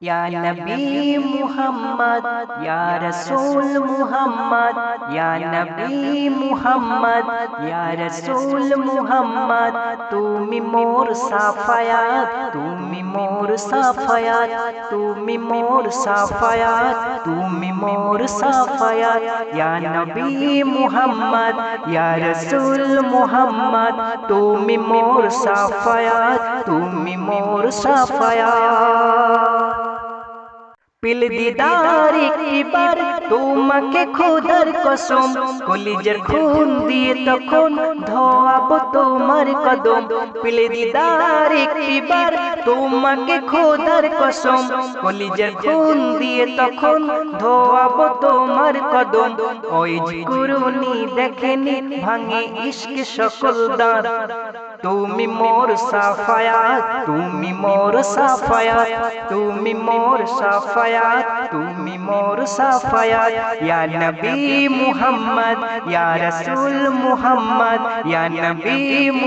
یا نبی محمد یا رسول محمد یا نبی محمد یا رسول محمد تمی مور صافیات تمی مور صافیات تمی مور صافیات تمی مور صافیات یا نبی محمد یا رسول محمد تمی مور صافیات تمی مور صافیات পিল দিদার একবার তোমাকে খোদার কসম কলিজের খুন দিয়ে তখন ধোয়াব তোমার কদম পিল দিদার একবার তোমাকে খোদার কসম কলিজের খুন দিয়ে তখন ধোয়াব তোমার কদম। ওই করুনি দেখেনি, ভাঙে ইশক সকল দাঁত। তুমি মোর সাফায়াত, তুমি মোর সাফায়াত, তুমি মোর সাফায়াত, তুমি মোর সাফায়াত। ইয়া নবী মুহাম্মদ, ইয়া রাসূল মুহাম্মদ, ইয়া নবী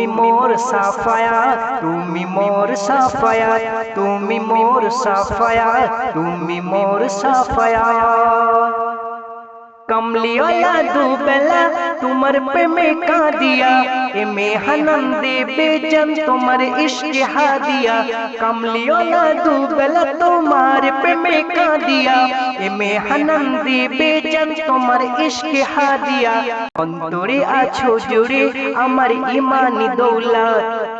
তুমি মোর সাফায়াত তুমি মোর সাফায়াত তুমি মোর সাফায়াত তুমি মোর সাফায়াত কমলিওয়ালা দুবেলা তোমার প্রেমে কাঁদিয়া এ মেহনন দে বেজন তোমার ইশক হাদিয়া কমলিওয়ালা দুবেলা তোমার প্রেমে কাঁদিয়া এ মেহনন দে বেজন তোমার ইশক হাদিয়া অন্তরে আছো জুড়ে আমার ইমানি দৌলত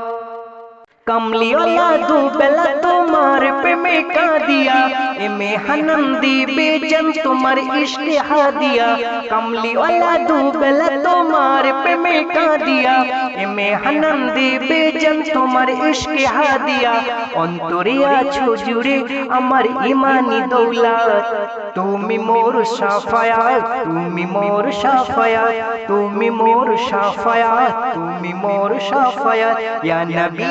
কমলিওয়ালা দুবেলা তোমার প্রেমে কাঁদিয়া এ মেহনন্দি বেজন তোমার ইশক হাদিয়া কমলিওয়ালা দুবেলা তোমার প্রেমে কাঁদিয়া এ মেহনন্দি বেজন তোমার ইশক হাদিয়া অন্তরে আছো জুড়ে আমার ইমানি দৌলত তুমি মোর সাফায়াত তুমি মোর সাফায়াত তুমি মোর সাফায়াত তুমি মোর সাফায়াত ইয়া নবী